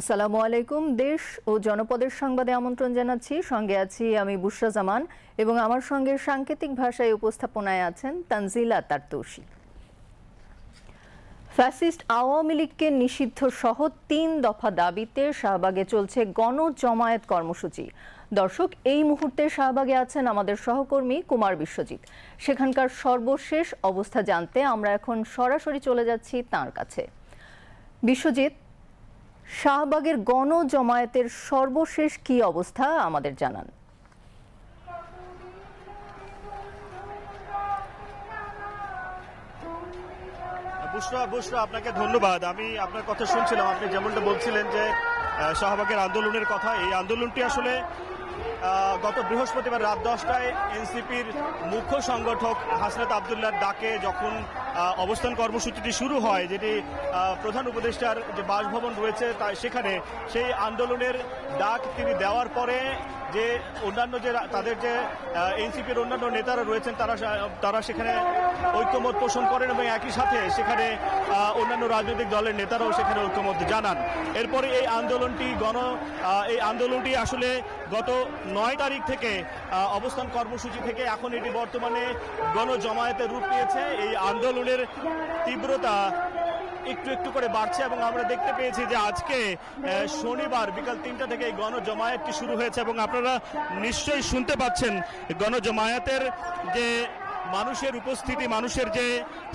আসসালামু আলাইকুম দেশ ও জনপদের সংবাদে আমন্ত্রণ জানাচ্ছি। সঙ্গে আছি আমি বুশরা জামান এবং আমার সঙ্গে সাংকেতিক ভাষায় উপস্থাপনায় আছেন তানজিলা তারতৌসি ফ্যাসিস্ট আওয়ামী লীগকে নিষিদ্ধ সহ তিন দফা দাবিতে শাহবাগে চলছে গণ জমায়েত কর্মসূচি। দর্শক, এই মুহূর্তে শাহবাগে আছেন আমাদের সহকর্মী কুমার বিশ্বজিৎ। সেখানকার সর্বশেষ অবস্থা জানতে আমরা এখন সরাসরি চলে যাচ্ছি তার কাছে। বিশ্বজিৎ শাহবাগের গণ জমায়েতের সর্বশেষ কি অবস্থা আমাদের জানান। বুসরা বুসরা, আপনাকে ধন্যবাদ। আমি আপনার কথা শুনছিলাম, আপনি যেমনটা বলছিলেন যে শাহবাগের আন্দোলনের কথা। এই আন্দোলনটি আসলে গত বৃহস্পতিবার রাত দশটায় এনসিপির মুখ্য সংগঠক হাসনাত আবদুল্লার ডাকে যখন অবস্থান কর্মসূচিটি শুরু হয়, যেটি প্রধান উপদেষ্টার যে বাসভবন রয়েছে তাই সেখানে সেই আন্দোলনের ডাক তিনি দেওয়ার পরে যে অন্যান্য যে তাদের যে এনসিপির অন্যান্য নেতারা রয়েছেন, তারা তারা সেখানে ঐক্যমত পোষণ করেন এবং একই সাথে সেখানে অন্যান্য রাজনৈতিক দলের নেতারাও সেখানে ঐক্যমত জানান। এরপরে এই আন্দোলনটি গণ এই আন্দোলনটি আসলে গত নয় তারিখ থেকে অবস্থান কর্মসূচি থেকে এখন এটি বর্তমানে গণ জমায়েতের রূপ নিয়েছে। এই আন্দোলনের তীব্রতা একটু একটু করে বাড়ছে এবং আমরা দেখতে পেয়েছি যে আজকে শনিবার বিকাল তিনটা থেকে এই গণজমায়েতটি শুরু হয়েছে এবং আপনারা নিশ্চয়ই শুনতে পাচ্ছেন গণজমায়েতের যে মানুষের উপস্থিতি, মানুষের যে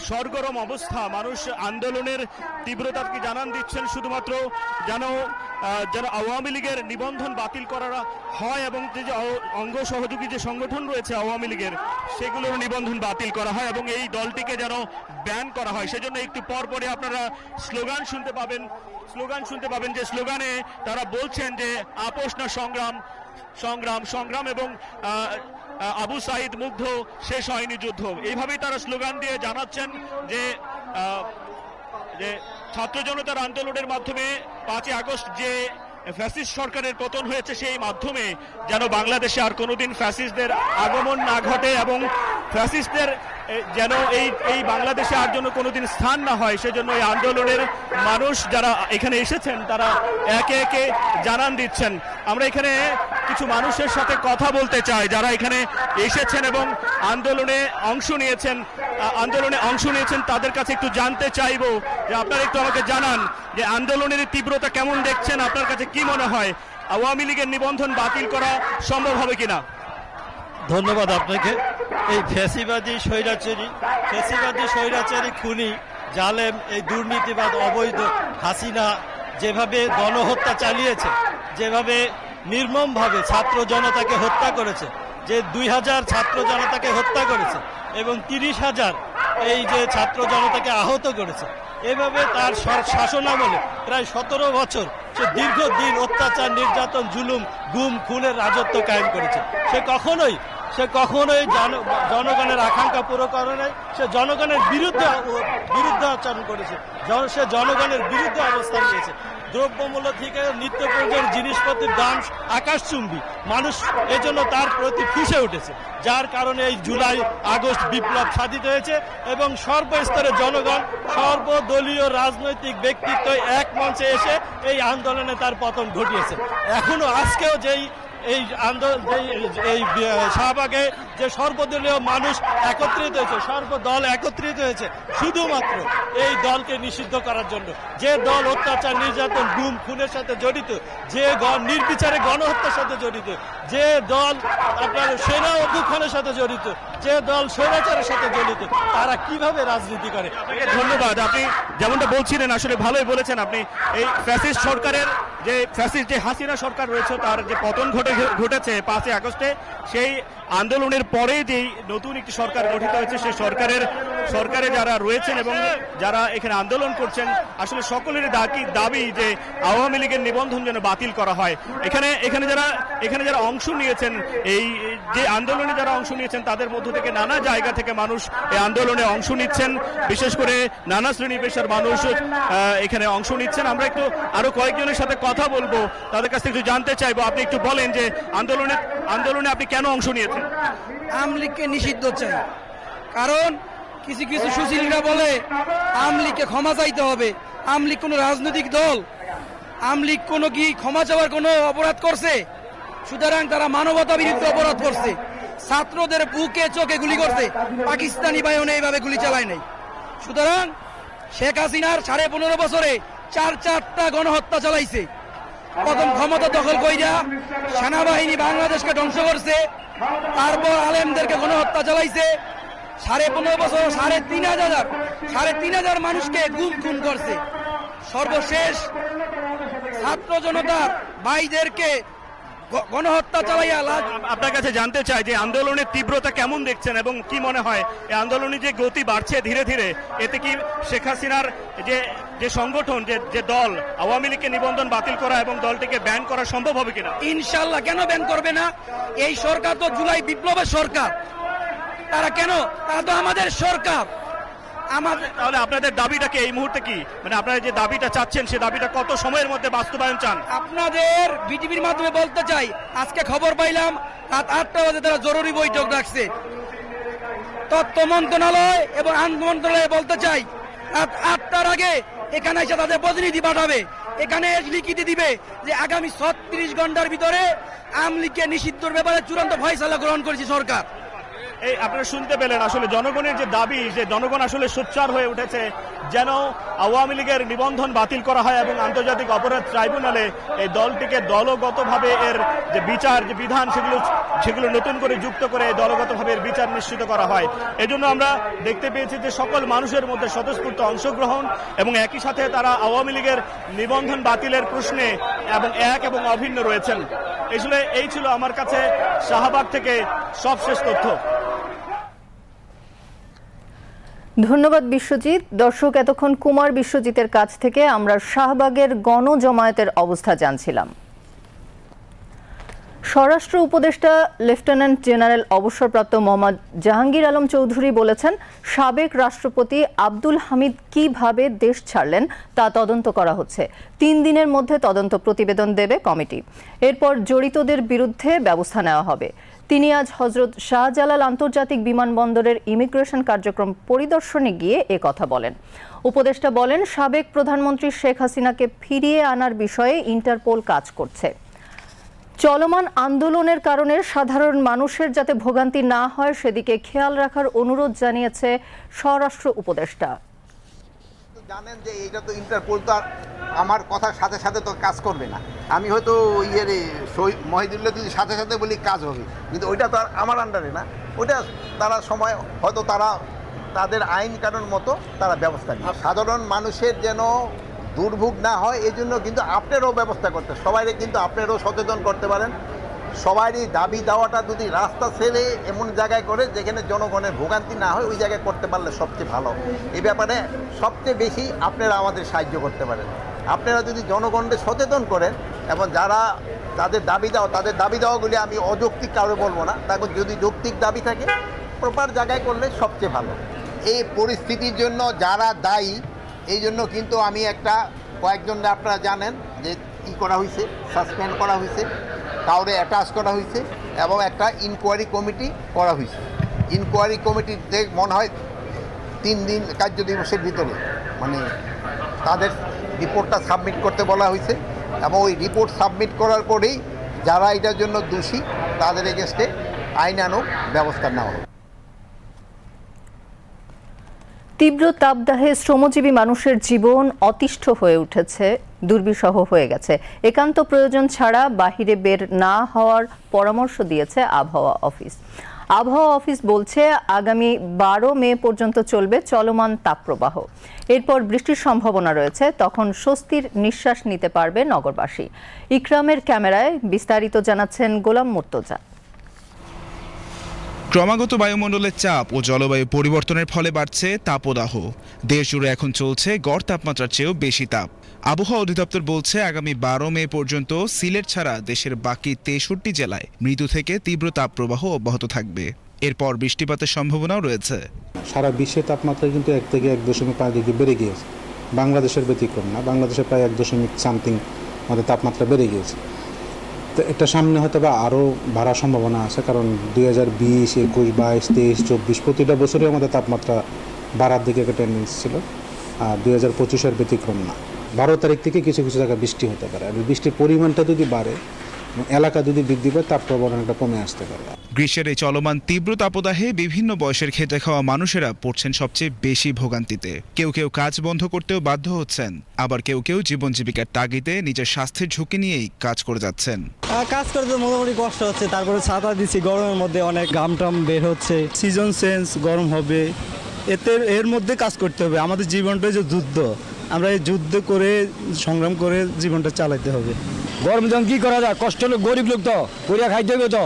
সরগরম অবস্থা, মানুষ আন্দোলনের তীব্রতাকে জানান দিচ্ছেন? শুধুমাত্র যেন যেন আওয়ামী লীগের নিবন্ধন বাতিল করা হয় এবং যে অঙ্গ সহযোগী যে সংগঠন রয়েছে আওয়ামী লীগের, সেগুলোর নিবন্ধন বাতিল করা হয় এবং এই দলটিকে যেন ব্যান করা হয়। সেজন্য একটু পর পরে আপনারা স্লোগান শুনতে পাবেন, স্লোগান শুনতে পাবেন যে স্লোগানে তারা বলছেন যে আপোষ না সংগ্রাম সংগ্রাম সংগ্রাম এবং আবু সাইদ মুগ্ধ, শেষ হয়নি যুদ্ধ। এইভাবেই তারা স্লোগান দিয়ে জানাচ্ছেন যে যে ছাত্র জনতার আন্দোলনের মাধ্যমে পাঁচই আগস্ট যে ফ্যাসিস্ট সরকারের পতন হয়েছে সেই মাধ্যমে যেন বাংলাদেশে আর কোনোদিন ফ্যাসিস্টদের আগমন না ঘটে এবং ফ্যাসিস্টদের যেন এই এই বাংলাদেশে আর জন্য কোনোদিন স্থান না হয়, সেজন্য এই আন্দোলনের মানুষ যারা এখানে এসেছেন, তারা একে একে জানান দিচ্ছেন। আমরা এখানে কিছু মানুষের সাথে কথা বলতে চাই যারা এখানে এসেছেন এবং আন্দোলনে অংশ নিয়েছেন আন্দোলনে অংশ নিয়েছেন, তাদের কাছে একটু জানতে চাইব যে আপনারা একটু আমাকে জানান যে আন্দোলনের তীব্রতা কেমন দেখছেন, আপনার কাছে কি মনে হয়? আওয়ামী লীগের নিবন্ধন বাতিল করা সম্ভব হবে কিনা? ধন্যবাদ আপনাকে। এই ফ্যাসিবাদী স্বৈরাচারী ফ্যাসিবাদী স্বৈরাচারী খুনি, জালেম, এই দুর্নীতিবাদ, অবৈধ হাসিনা, যেভাবে গণহত্যা চালিয়েছে, যেভাবে নির্মমভাবে ছাত্র জনতাকে হত্যা করেছে, যে দুই হাজার ছাত্র জনতাকে হত্যা করেছে এবং তিরিশ হাজার এই যে ছাত্র জনতাকে আহত করেছে। এভাবে তার শাসনামলে প্রায় সতেরো বছর সে দীর্ঘদিন অত্যাচার, নির্যাতন, জুলুম, গুম, খুনের রাজত্ব কায়েম করেছে। সে কখনোই সে কখনোই জন- জনগণের আকাঙ্ক্ষা পুরো করে নাই, সে জনগণের বিরুদ্ধে বিরুদ্ধে আচরণ করেছে। সে জনগণের বিরুদ্ধে অবস্থান নিয়েছে। দ্রব্যমূল্য থেকে নিত্য প্রয়োজন জিনিসপত্রের দাম আকাশচুম্বী। মানুষ এজন্য তার প্রতি ফুসে উঠেছে। যার কারণে এই জুলাই, আগস্ট বিপ্লব সাধিত হয়েছে এবং সর্বস্তরের জনগণ, সর্বদলীয় রাজনৈতিক ব্যক্তিত্ব এক মঞ্চে এসে এই আন্দোলনে তার পতন ঘটিয়েছে। এখনও আজকেও যেই এই এই শাহবাগে যে সর্বদলীয় মানুষ একত্রিত হয়েছে, সর্বদল একত্রিত হয়েছে, শুধুমাত্র এই দলকে নিষিদ্ধ করার জন্য। যে দল অত্যাচার, নির্যাতন, গুম, খুনের সাথে জড়িত, যে নির্বিচারে গণহত্যার সাথে জড়িত, যে দল আপনার সেনা অভ্যুত্থানের সাথে জড়িত, যে দল স্বৈরাচারের সাথে জড়িত, তারা কীভাবে রাজনীতি করে? ধন্যবাদ। আপনি যেমনটা বলছিলেন, আসলে ভালোই বলেছেন আপনি। এই ফ্যাসিস্ট সরকারের যে, ফ্যাসিস্ট যে হাসিনা সরকার রয়েছে, তার যে পতন ঘটে ঘটেছে পাঁচই আগস্টে। সেই আন্দোলনের পরে যেই নতুন একটি সরকার গঠিত হয়েছে, সেই সরকারের, সরকারে যারা রয়েছেন এবং যারা এখানে আন্দোলন করছেন, আসলে সকলের দাবি দাবি যে আওয়ামী লীগের নিবন্ধন যেন বাতিল করা হয়। এখানে এখানে যারা এখানে যারা অংশ নিয়েছেন, এই, যে আন্দোলনে যারা অংশ নিয়েছেন, তাদের মধ্য থেকে নানা জায়গা থেকে মানুষ এই আন্দোলনে অংশ নিচ্ছেন। বিশেষ করে নানা শ্রেণি পেশার মানুষ এখানে অংশ নিচ্ছেন। আমরা একটু আরও কয়েকজনের সাথে কথা বলব, তাদের কাছ থেকে একটু জানতে চাইব। আপনি একটু বলেন যে আন্দোলনে আন্দোলনে আপনি কেন অংশ নিয়েছেন? আমলিগকে নিষিদ্ধ চাই। কারণ কিছু কিছু সুশীলরা বলে, আমলিগকে ক্ষমা চাইতে হবে। আমলিগ কোনো রাজনৈতিক দল। আমলিগ কোনো কি ক্ষমা চাওয়ার কোনো অপরাধ করছে? সুতরাং তারা মানবতা বিরুদ্ধে অপরাধ করছে। ছাত্রদের বুকে চোখে গুলি করছে। পাকিস্তানি বায়নে এইভাবে গুলি চালায় নাই। সুতরাং শেখ হাসিনার সাড়ে পনেরো বছরে চার চারটা গণহত্যা চালাইছে। প্রথম ক্ষমতা দখল কইরা সেনাবাহিনী বাংলাদেশকে ধ্বংস করছে। তারপর আলেমদেরকে গণহত্যা চালাইছে। সাড়ে পনেরো বছর, সাড়ে তিন হাজার, সাড়ে তিন হাজার মানুষকে গুম খুন করছে। সর্বশেষ ছাত্র জনতার ভাইদেরকে গণহত্যা চালাইয়া লাশ আপনার কাছে জানতে চাই যে আন্দোলনের তীব্রতা কেমন দেখছেন এবং কি মনে হয়? এই আন্দোলনে যে গতি বাড়ছে ধীরে ধীরে এতে কি শেখ হাসিনার যে যে সংগঠন যে যে দল আওয়ামী লীগকে নিবন্ধন বাতিল করা এবং দলটিকে ব্যান করা সম্ভব হবে কিনা? ইনশাল্লাহ কেন ব্যান করবে না? এই সরকার তো জুলাই বিপ্লবের সরকার। তারা কেন? তারা তো আমাদের সরকার। আমাদের তাহলে আপনাদের দাবিটাকে এই মুহূর্তে কি? মানে আপনারা যে দাবিটা চাচ্ছেন সে দাবিটা কত সময়ের মধ্যে বাস্তবায়ন চান? আপনাদের বিটিভির মাধ্যমে বলতে চাই আজকে খবর পাইলাম রাত আটটা বাজে তারা জরুরি বৈঠক ডাকছে। তথ্য মন্ত্রণালয় এবং আইন মন্ত্রণালয় বলতে চাই রাত আটটার আগে এখানে এসে তাদের প্রতিনিধি পাঠাবে। এখানে লিখিত দিবে যে আগামী ছত্রিশ ঘণ্টার ভিতরে আমলিগকে নিষিদ্ধর ব্যাপারে চূড়ান্ত ফয়সালা গ্রহণ করেছে সরকার। এই আপনারা শুনতে পেলেন, আসলে জনগণের যে দাবি, যে জনগণ আসলে সোচ্চার হয়ে উঠেছে, যেন আওয়ামী লীগের নিবন্ধন বাতিল করা হয় এবং আন্তর্জাতিক অপরাধ ট্রাইব্যুনালে এই দলটিকে দলগতভাবে এর যে বিচার, যে বিধান, সেগুলো সেগুলো নতুন করে যুক্ত করে দলগতভাবে এর বিচার নিশ্চিত করা হয়। এজন্য আমরা দেখতে পেয়েছি যে সকল মানুষের মধ্যে স্বতঃস্ফূর্ত অংশগ্রহণ এবং একই সাথে তারা আওয়ামী লীগের নিবন্ধন বাতিলের প্রশ্নে এবং এক এবং অভিন্ন রয়েছেন। আসলে এই ছিল আমার কাছে শাহবাগ থেকে সবশেষ তথ্য। ধন্যবাদ বিশ্বজিৎ। দর্শক, এতক্ষণ কুমার বিশ্বজিতের কাছ থেকে আমরা শাহবাগের গণজমায়েতের অবস্থা জানছিলাম। স্বরাষ্ট্র উপদেষ্টা, লেফটেন্যান্ট জেনারেল অবসরপ্রাপ্ত মোহাম্মদ জাহাঙ্গীর আলম চৌধুরী বলেছেন, সাবেক রাষ্ট্রপতি আব্দুল হামিদ কীভাবে দেশ ছাড়লেন তা তদন্ত করা হচ্ছে। তিন দিনের মধ্যে তদন্ত প্রতিবেদন দেবে কমিটি। এরপর জড়িতদের বিরুদ্ধে ব্যবস্থা নেওয়া হবে। তিনি আজ হজরত শাহজালাল আন্তর্জাতিক বিমানবন্দরের ইমিগ্রেশন কার্যক্রম পরিদর্শনে গিয়ে এ কথা বলেন। উপদেষ্টা বলেন, সাবেক প্রধানমন্ত্রী শেখ হাসিনাকে ফিরিয়ে আনার বিষয়ে ইন্টারপোল কাজ করছে। চলমান আন্দোলনের কারণে সাধারণ মানুষের যাতে ভোগান্তি না হয়, সেদিকে খেয়াল রাখার অনুরোধ জানিয়েছে স্বরাষ্ট্র উপদেষ্টা। জানেন যে এইটা তো ইন্টারপোল তো আমার কথার সাথে সাথে তো কাজ করবে না। আমি হয়তো ইয়ের শহীদ মহিদুল্লাহ যদি সাথে সাথে বলি কাজ হবে। কিন্তু ওইটা তো আর আমার আন্ডারে না। ওইটা তারা সময় হয়তো তারা তাদের আইন কানুন মতো তারা ব্যবস্থা নেয় সাধারণ মানুষের যেন দুর্ভোগ না হয় এই জন্য কিন্তু আপনারও ব্যবস্থা করতে সবাইকে কিন্তু আপনারও সচেতন করতে পারেন। সবারই দাবি দেওয়াটা যদি রাস্তা ছেড়ে এমন জায়গায় করে যেখানে জনগণের ভোগান্তি না হয়, ওই জায়গায় করতে পারলে সবচেয়ে ভালো। এই ব্যাপারে সবচেয়ে বেশি আপনারা আমাদের সাহায্য করতে পারেন। আপনারা যদি জনগণকে সচেতন করেন এবং যারা তাদের দাবি দাও, তাদের দাবি দেওয়াগুলি আমি অযৌক্তিক কারও বলব না। তারপর যদি যৌক্তিক দাবি থাকে প্রপার জায়গায় করলে সবচেয়ে ভালো। এই পরিস্থিতির জন্য যারা দায়ী, এই জন্য কিন্তু আমি একটা কয়েকজন আপনারা জানেন যে ই করা হয়েছে সাসপেন্ড করা হয়েছে কাউরে অ্যাটাচ করা হয়েছে এবং একটা ইনকোয়ারি কমিটি করা হয়েছে ইনকোয়ারি কমিটিতে মনে হয় তিন দিন কার্য দিবসের ভিতরে মানে তাদের রিপোর্টটা সাবমিট করতে বলা হয়েছে এবং ওই রিপোর্ট সাবমিট করার পরেই যারা এটার জন্য দোষী, তাদের এগেনস্টে আইনানুগ ব্যবস্থা নেওয়া হবে তীব্র তাপদাহে শ্রমজীবী মানুষের জীবন অতিষ্ঠ হয়ে উঠেছে, দুর্বিষহ হয়ে গেছে। একান্ত প্রয়োজন ছাড়া বাহিরে বের না হওয়ার পরামর্শ দিয়েছে আবহাওয়া অফিস। আবহাওয়া অফিস বলছে, আগামী বারো মে পর্যন্ত চলবে চলমান তাপপ্রবাহ। এরপর বৃষ্টির সম্ভাবনা রয়েছে, তখন স্বস্তির নিঃশ্বাস নিতে পারবে নগরবাসী। ইকরামের ক্যামেরায় বিস্তারিত জানাচ্ছেন গোলাম মুর্তজা। ক্রমাগত বায়ুমণ্ডলের চাপ ও জলবায়ু পরিবর্তনের ফলে বাড়ছে তাপদাহ। দেশ জুড়ে এখন চলছে গড় তাপমাত্রার চেয়েও বেশি তাপ। আবহাওয়া অধিদপ্তর বলছে, আগামী বারো মে পর্যন্ত সিলেট ছাড়া দেশের বাকি তেষট্টি জেলায় মৃদু থেকে তীব্র তাপপ্রবাহ অব্যাহত থাকবে। এরপর বৃষ্টিপাতের সম্ভাবনাও রয়েছে। সারা বিশ্বের তাপমাত্রা কিন্তু এক থেকে এক দশমিক পাঁচ ডিগ্রি বেড়ে গিয়েছে। বাংলাদেশের ব্যতিক্রম না, বাংলাদেশে প্রায় এক দশমিক সামথিং আমাদের তাপমাত্রা বেড়ে গিয়েছে। তো এটা সামনে হয়তো বা আরও বাড়ার সম্ভাবনা আছে, কারণ দুই হাজার বিশ, একুশ, বাইশ, তেইশ, চব্বিশ প্রতিটা বছরই আমাদের তাপমাত্রা বাড়ার দিকে একটা টেন্ডেন্সি ছিল। আর দুই হাজার পঁচিশের ব্যতিক্রম না। বারো তারিখ থেকে কিছু কিছু জায়গায় বৃষ্টি হতে পারে। আর বৃষ্টির পরিমাণটা যদি বাড়ে এলাকা যদি বৃদ্ধি পায় তাপপ্রবাহ অনেকটা কমে আসতে পারে। গ্রীষ্মের এই চলমান তীব্র তাপদাহে বিভিন্ন বয়সের খেতে খাওয়া মানুষেরা পড়ছেন সবচেয়ে বেশি ভোগান্তিতে। কেউ কেউ কাজ বন্ধ করতেও বাধ্য হচ্ছেন আবার কেউ কেউ জীবন জীবিকার তাগিদে নিজের স্বাস্থ্যের ঝুঁকি নিয়েই কাজ করে যাচ্ছেন। কাজ করতে মোটামুটি কষ্ট হচ্ছে তারপরে ছাতা দিচ্ছি গরমের মধ্যে অনেক গাম টাম বের হচ্ছে। সিজন চেঞ্জ গরম হবে এতে এর মধ্যে কাজ করতে হবে আমাদের জীবনটা যে যুদ্ধ। আমরা এই যুদ্ধ করে সংগ্রাম করে জীবনটা চালাতে হবে। গরম যখন কি করা যায়? কষ্ট হলো গরিব লোক তো। করিয়া খাইতে হবে তো।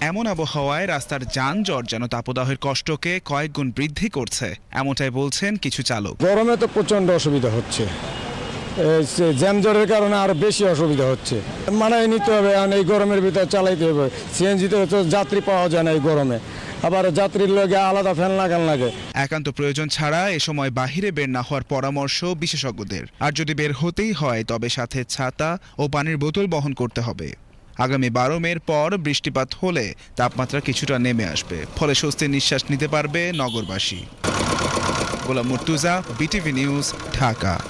এমন আবহাওয়ায় রাস্তার যানজট যেন তাপদাহের কষ্টকে কয়েক গুণ বৃদ্ধি করছে এমনটাই বলছেন কিছু চালক। গরমে তো প্রচণ্ড অসুবিধা হচ্ছে। এই জ্যামজটের কারণে আরও বেশি অসুবিধা হচ্ছে। মানায় নিতে হবে এই গরমের ভিতরে চালাইতে হবে। সিএনজিতে তো যাত্রী পাওয়া যায় না এই গরমে। আবার যাত্রীর লগে আলাদা ফ্যান লাগান লাগে। একান্ত প্রয়োজন ছাড়া এ সময় বাহিরে বের না হওয়ার পরামর্শ বিশেষজ্ঞদের। আর যদি বের হতেই হয়, তবে সাথে ছাতা ও পানির বোতল বহন করতে হবে। আগামী বারো মের পর বৃষ্টিপাত হলে তাপমাত্রা কিছুটা নেমে আসবে। ফলে স্বস্তির নিঃশ্বাস নিতে পারবে নগরবাসী। Golam Murtuza, BTV news, Dhaka.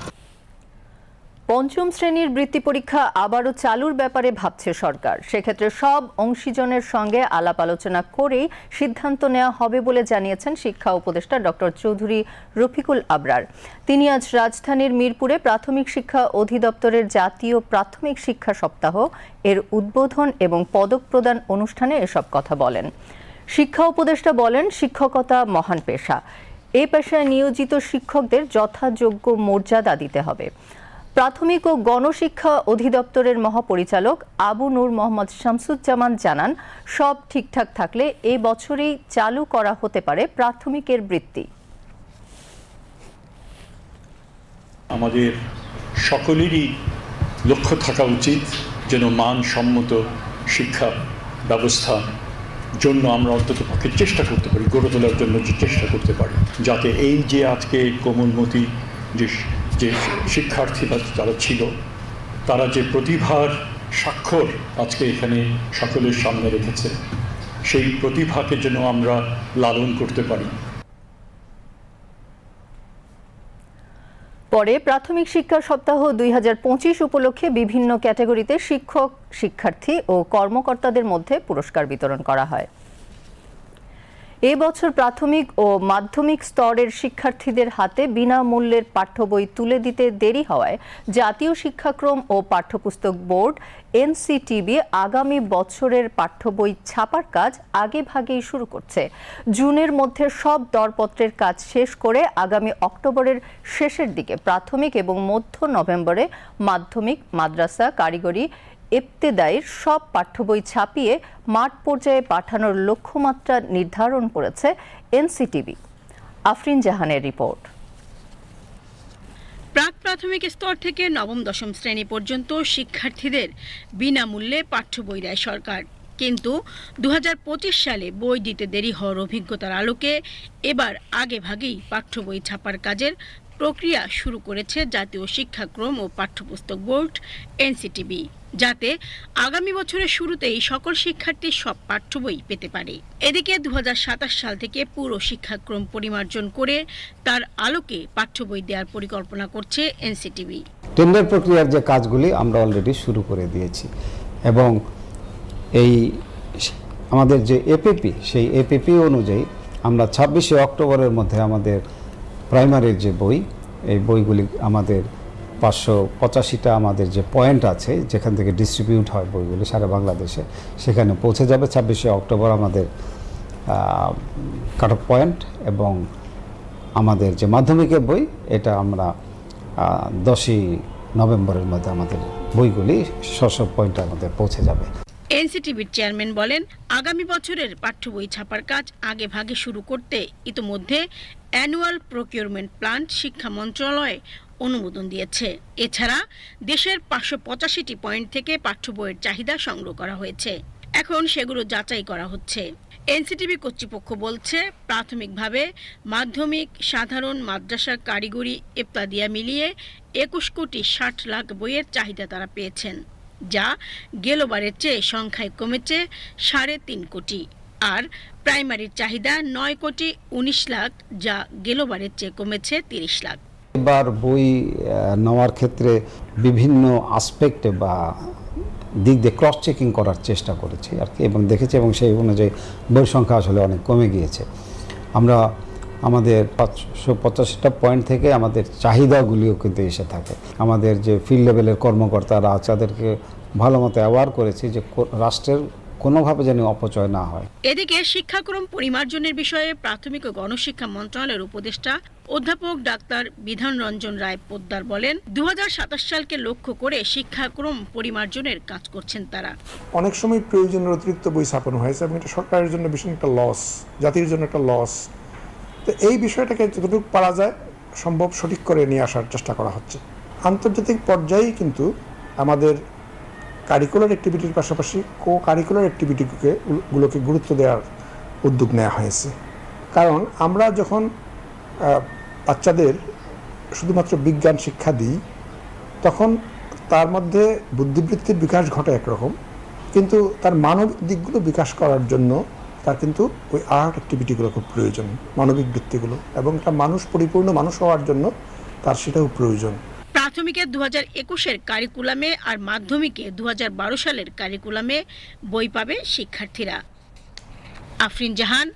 পঞ্চম শ্রেণির বৃত্তি পরীক্ষা আবারও চালুর ব্যাপারে ভাবছে সরকার। সেক্ষেত্রে সব অংশীজনের সঙ্গে আলাপ আলোচনা করেই সিদ্ধান্ত নেওয়া হবে বলে জানিয়েছেন শিক্ষা উপদেষ্টা ডক্টর চৌধুরী রফিকুল আবরার। তিনি আজ রাজধানীর মিরপুরে প্রাথমিক শিক্ষা অধিদপ্তরের জাতীয় প্রাথমিক শিক্ষা সপ্তাহ, এর উদ্বোধন এবং পদক প্রদান অনুষ্ঠানে এসব কথা বলেন। শিক্ষা উপদেষ্টা বলেন, শিক্ষকতা মহান পেশা। এ পেশায় নিয়োজিত শিক্ষকদের যথাযোগ্য মর্যাদা দিতে হবে। প্রাথমিক ও গণশিক্ষা অধিদপ্তরের মহাপরিচালক আবু নূর মোহাম্মদ শামসুজ্জামান জানান, সব ঠিকঠাক থাকলে এ বছরেই চালু করা হতে পারে প্রাথমিকের বৃত্তি। আমাদের সকলেরই লক্ষ্য থাকা উচিত যেন মানসম্মত শিক্ষা ব্যবস্থা জন্য আমরা অন্তত পক্ষে চেষ্টা করতে পারি, গড়ে তোলার জন্য যে চেষ্টা করতে পারি, যাতে এই যে আজকে কোমলমতি যে যে শিক্ষার্থীরা যারা ছিল, তারা যে প্রতিভার স্বাক্ষর আজকে এখানে সকলের সামনে রেখেছে, সেই প্রতিভাকে যেন আমরা লালন করতে পারি। পরে প্রাথমিক শিক্ষা সপ্তাহ দুই হাজার পঁচিশ উপলক্ষে বিভিন্ন ক্যাটাগরিতে শিক্ষক, শিক্ষার্থী ও কর্মকর্তাদের মধ্যে পুরস্কার বিতরণ করা হয়। এ বছর প্রাথমিক ও মাধ্যমিক স্তরের শিক্ষার্থীদের হাতে বিনামূল্যের পাঠ্য বই তুলে দিতে দেরি হওয়ায় জাতীয় শিক্ষাক্রম ও পাঠ্যপুস্তক বোর্ড, এনসিটিবি আগামী বছরের পাঠ্য বই ছাপার কাজ আগে ভাগেই শুরু করছে। জুনের মধ্যে সব দরপত্রের কাজ শেষ করে আগামী অক্টোবরের শেষের দিকে প্রাথমিক এবং মধ্য নভেম্বরে মাধ্যমিক, মাদ্রাসা, কারিগরি ইবতেদায়ীর সব পাঠ্যবই ছাপিয়ে মাঠ পর্যায়ে পাঠানোর লক্ষ্যমাত্রা নির্ধারণ করেছে এনসিটিবি আফরিন জাহানের রিপোর্ট। প্রাক প্রাথমিক স্তর থেকে নবম, দশম শ্রেণি পর্যন্ত শিক্ষার্থীদের বিনামূল্যে পাঠ্য বই দেয় সরকার। কিন্তু দু হাজার পঁচিশ সালে বই দিতে দেরি হওয়ার অভিজ্ঞতার আলোকে এবার আগে ভাগেই পাঠ্য বই ছাপার কাজের প্রক্রিয়া শুরু করেছে জাতীয় শিক্ষাক্রম ও পাঠ্যপুস্তক বোর্ড, এনসিটিবি, যাতে আগামী বছরের শুরুতেই সকল শিক্ষার্থী সব পাঠ্য বই পেতে পারে। এদিকে দু হাজার সাতাশ সাল থেকে পুরো শিক্ষাক্রম পরিমার্জন করে তার আলোকে পাঠ্য বই দেওয়ার পরিকল্পনা করছে এনসিটিবি। টেন্ডার প্রক্রিয়ার যে কাজগুলি আমরা অলরেডি শুরু করে দিয়েছি এবং এই আমাদের যে এপিপি সেই এপিপি অনুযায়ী আমরা ছাব্বিশে অক্টোবরের মধ্যে আমাদের প্রাইমারির যে বই, এই বইগুলি আমাদের পাঁচশো পঁচাশিটা আমাদের যে পয়েন্ট আছে, যেখান থেকে ডিস্ট্রিবিউট হয় বইগুলি সারা বাংলাদেশে, সেখানে পৌঁছে যাবে ছাব্বিশে অক্টোবর আমাদের কাট অফ পয়েন্ট এবং আমাদের যে মাধ্যমিকের বই, এটা আমরা দশই নভেম্বরের মধ্যে আমাদের বইগুলি সব পয়েন্টে আমাদের পৌঁছে যাবে। এনসিটিভির চেয়ারম্যান বলেন, আগামী বছরের পাঠ্য বই ছাপার কাজ আগে ভাগে শুরু করতে ইতোমধ্যে অ্যানুয়াল প্রকিউরমেন্ট প্ল্যান শিক্ষা মন্ত্রণালয়ে অনুমোদন দিয়েছে। এছাড়া দেশের পাঁচশো পঁচাশিটি পয়েন্ট থেকে পাঠ্য বইয়ের চাহিদা সংগ্রহ করা হয়েছে। এখন সেগুলো যাচাই করা হচ্ছে। এনসিটিভি কর্তৃপক্ষ বলছে, প্রাথমিকভাবে মাধ্যমিক, সাধারণ মাদ্রাসা কারিগরি ইত্যাদিয়া মিলিয়ে একুশ কোটি ষাট লাখ বইয়ের চাহিদা তারা পেয়েছেন। যা গেলোবারের চেয়ে সংখ্যায় কমেছে সাড়ে তিন কোটি। আর প্রাইমারির চাহিদা নয় কোটি উনিশ লাখ, যা গেলোবারের চেয়ে কমেছে তিরিশ লাখ। এবার বই নেওয়ার ক্ষেত্রে বিভিন্ন আসপেক্টে বা দিক দিয়ে ক্রস চেকিং করার চেষ্টা করেছি আর কি, এবং দেখেছি এবং সেই অনুযায়ী বই সংখ্যা আসলে অনেক কমে গিয়েছে। আমরা আমাদের পাঁচশো পঁচাশিটা পয়েন্ট থেকে আমাদের চাহিদাগুলিও কিন্তু এসে থাকে। আমাদের যে ফিল্ড লেভেলের কর্মকর্তারা আছে তাদেরকে ভালো মতো অ্যাওয়ার করেছি যে রাষ্ট্রের কোনোভাবে যেন অপচয় না হয়। এদিকে শিক্ষাক্রম পরিমার্জনের বিষয়ে প্রাথমিক ও গণশিক্ষা মন্ত্রণালয়ের উপদেষ্টা অধ্যাপক ডাক্তার বিধান রঞ্জন রায় পোদ্দার বলেন দু হাজার সাতাশ সালকে লক্ষ্য করে শিক্ষাক্রম পরিমার্জনের কাজ করছেন তারা। অনেক সময় প্রয়োজনের অতিরিক্ত বই ছাপানো হয়েছে এবং এটা সরকারের জন্য ভীষণ একটা লস জাতির জন্য একটা লস তো এই বিষয়টাকে যতটুকু পারা যায় সম্ভব সঠিক করে নিয়ে আসার চেষ্টা করা হচ্ছে। আন্তর্জাতিক পর্যায়েই কিন্তু আমাদের কারিকুলার অ্যাক্টিভিটির পাশাপাশি কো কারিকুলার অ্যাক্টিভিটিকে গুলোকে গুরুত্ব দেওয়ার উদ্যোগ নেওয়া হয়েছে। কারণ আমরা যখন বাচ্চাদের শুধুমাত্র বিজ্ঞান শিক্ষা দিই, তখন তার মধ্যে বুদ্ধিবৃত্তির বিকাশ ঘটে একরকম, কিন্তু তার মানবিক দিকগুলো বিকাশ করার জন্য তার কিন্তু ওই আর্ট অ্যাক্টিভিটিগুলো খুব প্রয়োজন মানবিক বৃত্তিগুলো। এবং একটা মানুষ পরিপূর্ণ মানুষ হওয়ার জন্য তার সেটাও প্রয়োজন। প্রাথমিকে দু হাজার একুশের কারিকুলামে আর মাধ্যমিকে দু হাজার বারো সালের কারিকুলামে বই পাবে শিক্ষার্থীরা। Afrin Jahan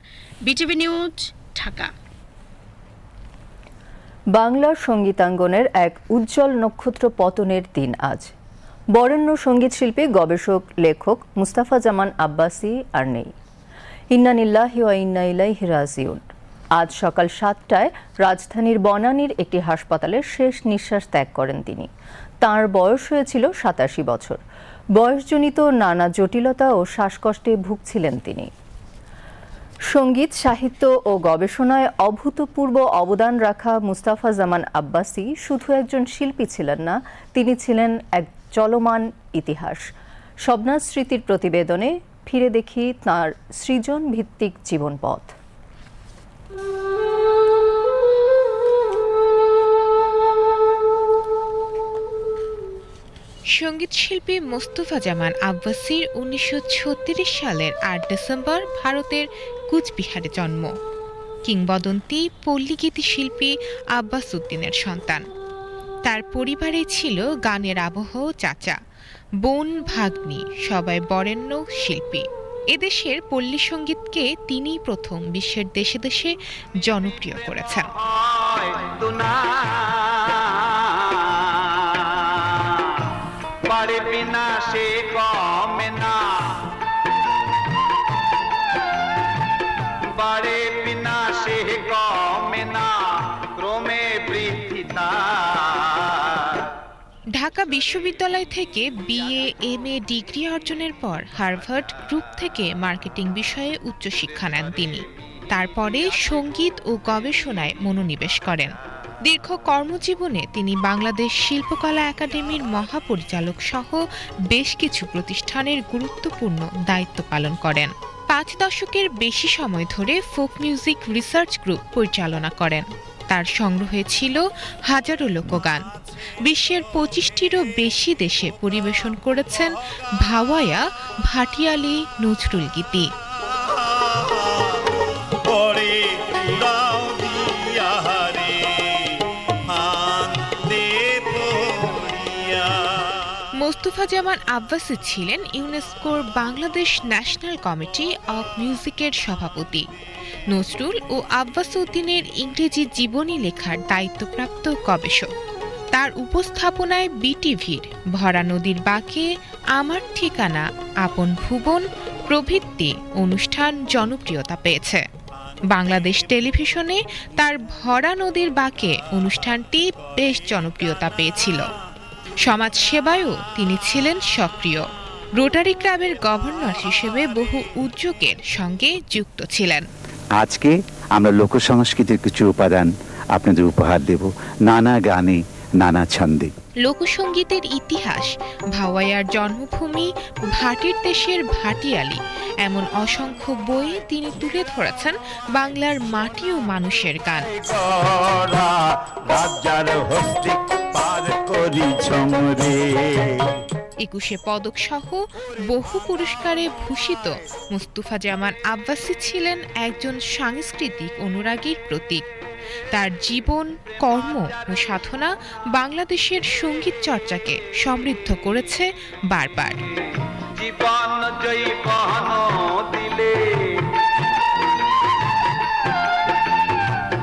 BTV news Dhaka. বাংলার সঙ্গীতাঙ্গনের এক উজ্জ্বল নক্ষত্র পতনের দিন আজ। বরেণ্য সংগীত শিল্পী গবেষক লেখক মুস্তাফা জামান আব্বাসি আর নেই। ইন্নানিল্লাহি ওয়া ইন্না ইলাইহি রাজিউন। আজ সকাল সাতটায় রাজধানীর বনানীর একটি হাসপাতালে শেষ নিঃশ্বাস ত্যাগ করেন তিনি। তার বয়স হয়েছিল সাতাশি বছর। বয়সজনিত নানা জটিলতা ও শ্বাসকষ্টে ভুগছিলেন তিনি। সংগীত, সাহিত্য ও গবেষণায় অভূতপূর্ব অবদান রাখা মুস্তাফা জামান আব্বাসি শুধু একজন শিল্পী ছিলেন না, তিনি ছিলেন এক চলমান ইতিহাস। স্বপ্না স্মৃতির প্রতিবেদনে ফিরে দেখি তাঁর সৃজন ভিত্তিক জীবনপথ। সঙ্গীতশিল্পী মোস্তফা জামান আব্বাসির উনিশশো সালের আট ডিসেম্বর ভারতের কুচবিহারে জন্ম। কিংবদন্তি পল্লীগীতি শিল্পী আব্বাস উদ্দিনের সন্তান। তার পরিবারে ছিল গানের আবহ চাচা। বোন ভাগ্নি, সবাই বরেণ্য শিল্পী। এদেশের পল্লী সঙ্গীতকে তিনি প্রথম বিশ্বের দেশে দেশে জনপ্রিয় করেছেন। পারে বিনা সে ঢাকা বিশ্ববিদ্যালয় থেকে বিএ এম এ ডিগ্রি অর্জনের পর হার্ভার্ড গ্রুপ থেকে মার্কেটিং বিষয়ে উচ্চশিক্ষা নেন তিনি। তারপরে সংগীত ও গবেষণায় মনোনিবেশ করেন। দীর্ঘ কর্মজীবনে তিনি বাংলাদেশ শিল্পকলা একাডেমির মহাপরিচালক সহ বেশ কিছু প্রতিষ্ঠানের গুরুত্বপূর্ণ দায়িত্ব পালন করেন। পাঁচ দশকের বেশি সময় ধরে ফোক মিউজিক রিসার্চ গ্রুপ পরিচালনা করেন। তার সংগ্রহে ছিল হাজারো লোকগান। বিশ্বের পঁচিশটিরও বেশি দেশে পরিবেশন করেছেন ভাওয়ায়া ভাটিয়ালি নজরুল গীতি। মোস্তফা জামান আব্বাসি ছিলেন ইউনেস্কোর বাংলাদেশ ন্যাশনাল কমিটি অব মিউজিকের সভাপতি। নজরুল ও আব্বাস উদ্দিনের ইংরেজি জীবনী লেখার দায়িত্বপ্রাপ্ত গবেষক। তার উপস্থাপনায় বিটিভির ভরা নদীর বাঁকে আমার ঠিকানা, আপন ভুবন, প্রভৃতি অনুষ্ঠান জনপ্রিয়তা পেয়েছে। বাংলাদেশ টেলিভিশনে তার ভরা নদীর বাঁকে অনুষ্ঠানটি বেশ জনপ্রিয়তা পেয়েছিল। সমাজ সেবায়ও তিনি ছিলেন সক্রিয়। রোটারি ক্লাবের গভর্নর হিসেবে বহু উদ্যোগের সঙ্গে যুক্ত ছিলেন। আজকে আমরা লোক সংস্কৃতির কিছু উপাদান আপনাদের উপহার দেব। নানা গানে, নানা ছন্দে। লোকসঙ্গীতের ইতিহাস ভাওয়াইয়ার জন্মভূমি ভাটির দেশের ভাটিয়ালি। এমন অসংখ্য বইয়ে তিনি তুলে ধরেছেন বাংলার মাটি ও মানুষের গান। একুশে পদক সহ বহু পুরস্কারে ভূষিত মুস্তুফা জামান আব্বাসি ছিলেন একজন সাংস্কৃতিক অনুরাগীর প্রতীক। তার জীবন কর্ম ও সাধনা বাংলাদেশের সংগীত চর্চাকে সমৃদ্ধ করেছে বারবার। জীবন জৈবন দিলে।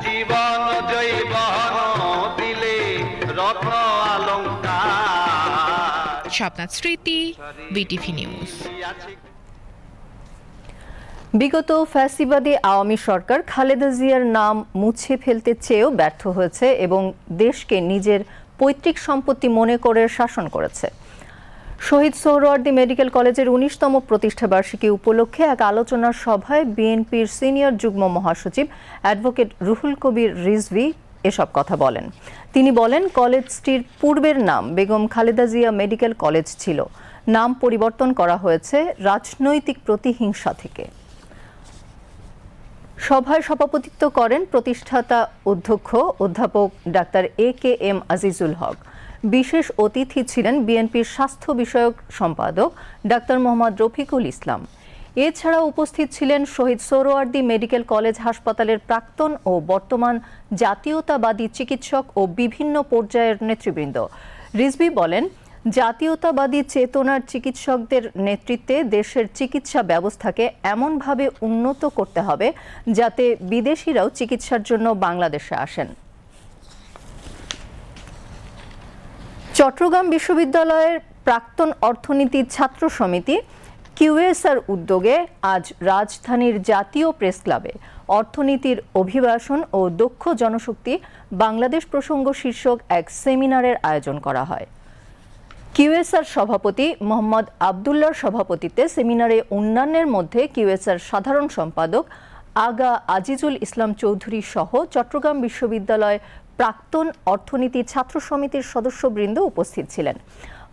জীবন দিলে রত্ন স্বপ্নাথ স্মৃতি বিটিভি নিউজ। বিগত ফ্যাসিবাদী আওয়ামী সরকার খালেদা জিয়ার নাম মুছে ফেলতে চেয়েও ব্যর্থ হয়েছে এবং দেশকে নিজের পৈতৃক সম্পত্তি মনে করে শাসন করেছে। শহীদ সোহরওয়ার্দী মেডিকেল কলেজের উনিশতম প্রতিষ্ঠাবার্ষিকী উপলক্ষে এক আলোচনা সভায় বিএনপির সিনিয়র যুগ্ম মহাসচিব অ্যাডভোকেট রুহুল কবির রিজভি এসব কথা বলেন। তিনি বলেন, কলেজটির পূর্বের নাম বেগম খালেদা জিয়া মেডিকেল কলেজ ছিল। নাম পরিবর্তন করা হয়েছে রাজনৈতিক প্রতিহিংসা থেকে। সভায় সভাপতিত্ব করেন প্রতিষ্ঠাতা অধ্যক্ষ অধ্যাপক doctor A K M Azizul Haque. বিশেষ অতিথি ছিলেন বিএনপির স্বাস্থ্য বিষয়ক সম্পাদক ডাক্তার মোহাম্মদ রফিকুল ইসলাম। এছাড়া উপস্থিত ছিলেন শহীদ সোহরাওয়ার্দী মেডিকেল কলেজ হাসপাতালের প্রাক্তন ও বর্তমান জাতীয়তাবাদী চিকিৎসক ও বিভিন্ন পর্যায়ের নেতৃবৃন্দ। রিজভি বলেন জাতীয়তাবাদী চেতনার চিকিৎসকদের নেতৃত্বে দেশের চিকিৎসা ব্যবস্থাকে এমনভাবে উন্নত করতে হবে যাতে বিদেশিরাও চিকিৎসার জন্য বাংলাদেশে আসেন। চট্টগ্রাম বিশ্ববিদ্যালয়ের প্রাক্তন অর্থনীতি ছাত্র সমিতি কিউএসআর উদ্যোগে আজ রাজধানীর জাতীয় প্রেস ক্লাবে অর্থনীতির অভিবাসন ও দক্ষ জনশক্তি বাংলাদেশ প্রসঙ্গ শীর্ষক এক সেমিনারের আয়োজন করা হয়। কিউএসআর সভাপতি মোহাম্মদ আবদুল্লার সভাপতিত্বে সেমিনারে অন্যান্যের মধ্যে কিউএসআর সাধারণ সম্পাদক আগা আজিজুল ইসলাম চৌধুরী সহ চট্টগ্রাম বিশ্ববিদ্যালয় প্রাক্তন অর্থনীতি ছাত্র সমিতির সদস্যবৃন্দ উপস্থিত ছিলেন।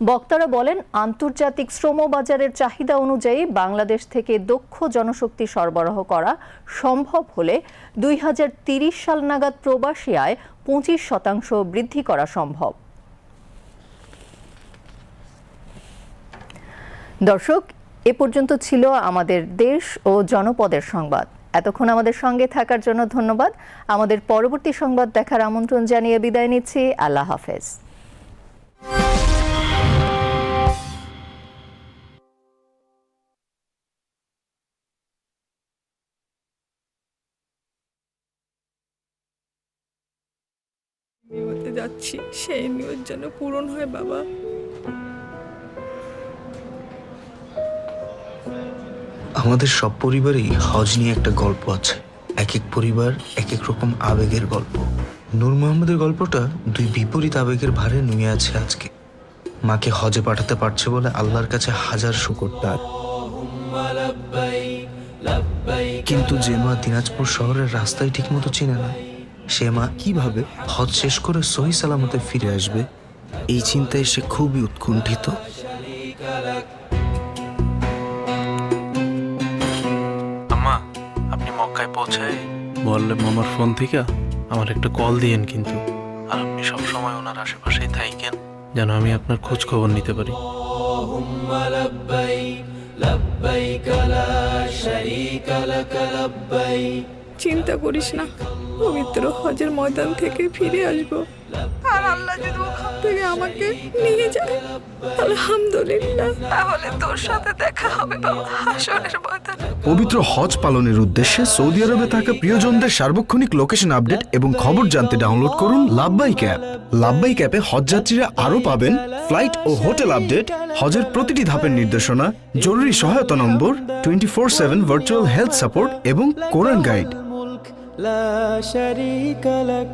বক্তারা বলেন, আন্তর্জাতিক শ্রম বাজারের চাহিদা অনুযায়ী বাংলাদেশ থেকে দক্ষ জনশক্তি সরবরাহ করা সম্ভব হলে দুই সাল নাগাদ প্রবাসী আয় পঁচিশ শতাংশ বৃদ্ধি করা সম্ভব। দর্শক, এ পর্যন্ত ছিল আমাদের দেশ ও জনপদের সংবাদ। এতক্ষণ আমাদের সঙ্গে থাকার জন্য ধন্যবাদ। আমাদের পরবর্তী সংবাদ দেখার আমন্ত্রণ জানিয়ে বিদায় নিচ্ছি। আল্লাহ হাফেজ। যাচ্ছি, সেই নিয়ত যেন পূরণ হয় বাবা। আমাদের সব পরিবারেই হজ নিয়ে একটা গল্প আছে। এক এক পরিবার এক এক রকম আবেগের গল্প। নূর মোহাম্মদের গল্পটা দুই বিপরীত আবেগের ভারে নুয়ে আছে আজকে। মাকে হজে পাঠাতে পারছে বলে আল্লাহর কাছে হাজার শুকর তার। কিন্তু যে মা দিনাজপুর শহরের রাস্তায় ঠিকমতো চিনে না, সে মা কীভাবে হজ শেষ করে সহি সালামতে ফিরে আসবে? এই চিন্তায় সে খুবই উৎকণ্ঠিত। পৌঁছায়। বললাম আমার ফোন থেকে আমার একটা কল দিয়েন কিন্তু। আর আপনি সব সময় ওনার আশেপাশেই থাকেন যেন আমি আপনার খোঁজ খবর নিতে পারি। চিন্তা করিস না পবিত্র হজের ময়দান থেকে ফিরে আসব। আর আল্লাহ যদি ওখান থেকে আমাকে নিয়ে যায় আলহামদুলিল্লাহ তাহলে তোর সাথে দেখা হবে বাবা হাসনের ময়দানে পবিত্র হজ পালনের উদ্দেশ্যে সৌদি আরবে থাকা প্রিয়জনদের সার্বক্ষণিক লোকেশন আপডেট এবং খবর জানতে ডাউনলোড করুন লাভবাইক অ্যাপ লাভবাইক অ্যাপে হজযাত্রীরা আরও পাবেন ফ্লাইট ও হোটেল আপডেট হজের প্রতিটি ধাপের নির্দেশনা জরুরি সহায়তা নম্বর twenty four seven virtual health support এবং কোরআন গাইড لا شريك لك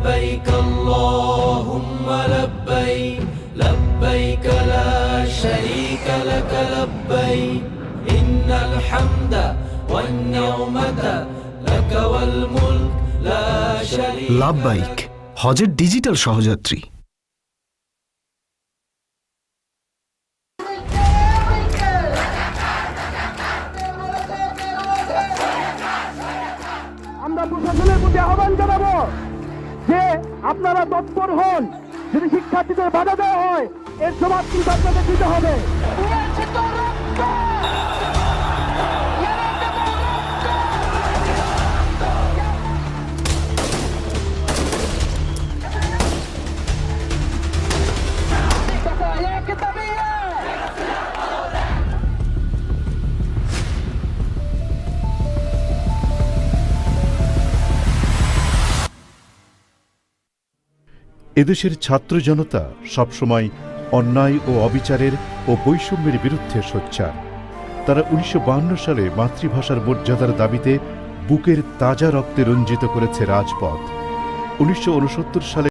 لبيك اللهم لبيك لبيك لا شريك لك لبيك إن الحمد والنعمة لك والملك لا شريك লাভবাইক হজের ডিজিটাল সহযাত্রী আমরা প্রশাসনের প্রতি আহ্বান জানাবো যে আপনারা তৎপর হন, যদি শিক্ষার্থীদের বাধা দেওয়া হয়, এর জবাব কিন্তু আপনাদের দিতে হবে। এদেশের ছাত্র জনতা সবসময় অন্যায় ও অবিচারের ও বৈষম্যের বিরুদ্ধে সোচ্চার। তারা উনিশশো সালে মাতৃভাষার মর্যাদার দাবিতে বুকের তাজা রক্তে রঞ্জিত করেছে রাজপথ। উনিশশো উনসত্তর সালে